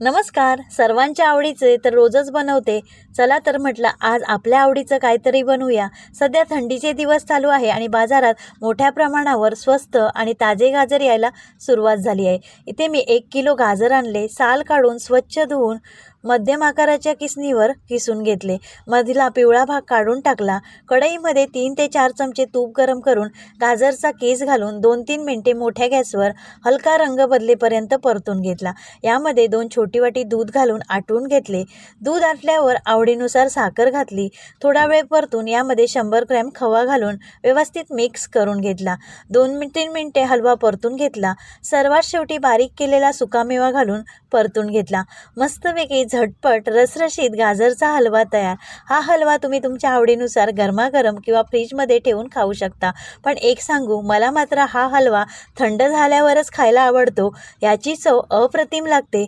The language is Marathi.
नमस्कार सर्वांच्या आवडीचे तर रोजच बनवते. चला तर म्हटलं आज आपल्या आवडीचं काहीतरी बनवूया. सध्या थंडीचे दिवस चालू आहे आणि बाजारात मोठ्या प्रमाणावर स्वस्त आणि ताजे गाजर यायला सुरुवात झाली आहे. इथे मी एक किलो गाजर आणले साल काढून स्वच्छ धुवून मध्यम आकाराच्या किसणीवर किसून घेतले. मधला पिवळा भाग काढून टाकला. कढईमध्ये तीन ते चार चमचे तूप गरम करून गाजरचा केस घालून दोन तीन मिनटे मोठ्या गॅसवर हलका रंग बदलेपर्यंत परतून घेतला. यामध्ये दोन छोटी वाटी दूध घालून आटवून घेतले. दूध आटल्यावर आवडीनुसार साखर घातली. थोडा वेळ परतून यामध्ये शंभर ग्रॅम खवा घालून व्यवस्थित मिक्स करून घेतला. दोन तीन मिनटे हलवा परतून घेतला. सर्वात शेवटी बारीक केलेला सुकामेवा घालून परतून घेतला. मस्तपैकी झटपट रसरशीत गाजरचा हलवा तयार. हा हलवा तुम्ही तुमच्या आवडीनुसार गरमागरम किंवा फ्रीजमध्ये ठेवून खाऊ शकता. पण एक सांगू मला मात्र हा हलवा थंड झाल्यावरच खायला आवडतो. याची चव अप्रतिम लागते.